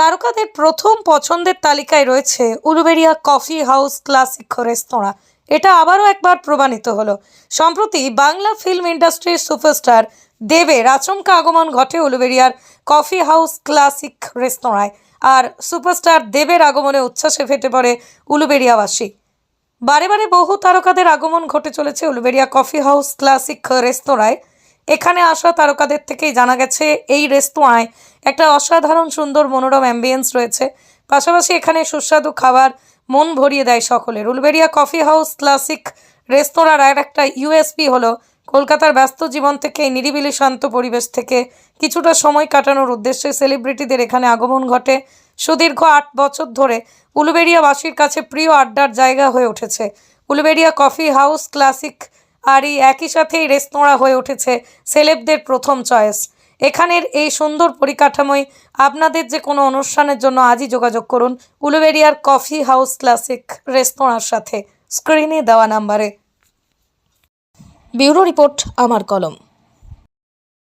তারকাদের প্রথম পছন্দের তালিকায় রয়েছে উলুবেড়িয়া কফি হাউস ক্লাসিক রেস্তোরাঁ। এটা আবারও একবার প্রমাণিত হলো। সম্প্রতি বাংলা ফিল্ম ইন্ডাস্ট্রির সুপারস্টার দেবের আচমকা আগমন ঘটে উলুবেড়িয়ার কফি হাউস ক্লাসিক রেস্তোরাঁয়, আর সুপারস্টার দেবের আগমনে উচ্ছ্বাসে ফেটে পড়ে উলুবেড়িয়াবাসী বারে বারে বহু তারকাদের আগমন ঘটে চলেছে উলুবেড়িয়া কফি হাউস ক্লাসিক রেস্তোরাঁয়। এখানে আসা তারকাদের থেকেই জানা গেছে, এই রেস্তোরাঁয় একটা অসাধারণ সুন্দর মনোরম অ্যাম্বিয়েন্স রয়েছে। পাশাপাশি এখানে সুস্বাদু খাবার মন ভরিয়ে দেয় সকলে উলবেড়িয়া কফি হাউস ক্লাসিক রেস্তোরাঁর আর একটা ইউএসপি হলো কলকাতার ব্যস্ত জীবন থেকে নিরিবিলি শান্ত পরিবেশ থেকে কিছুটা সময় কাটানোর উদ্দেশ্যে সেলিব্রিটিদের এখানে আগমন ঘটে। সুদীর্ঘ আট বছর ধরে উলুবেড়িয়াবাসীর কাছে প্রিয় আড্ডার জায়গা হয়ে উঠেছে। উলুবেড়িয়া কফি হাউস ক্লাসিক আর এই একই সাথেই রেস্তোরাঁ হয়ে উঠেছে সেলেবদের প্রথম চয়েস। এখানের এই সুন্দর পরিকাঠামোয় আপনাদের যে কোনো অনুষ্ঠানের জন্য আজই যোগাযোগ করুন উলুবেরিয়ার কফি হাউস ক্লাসিক রেস্তোরাঁর সাথে। স্ক্রিনে দেওয়া নাম্বারে। ব্যুরো রিপোর্ট, আমার কলম।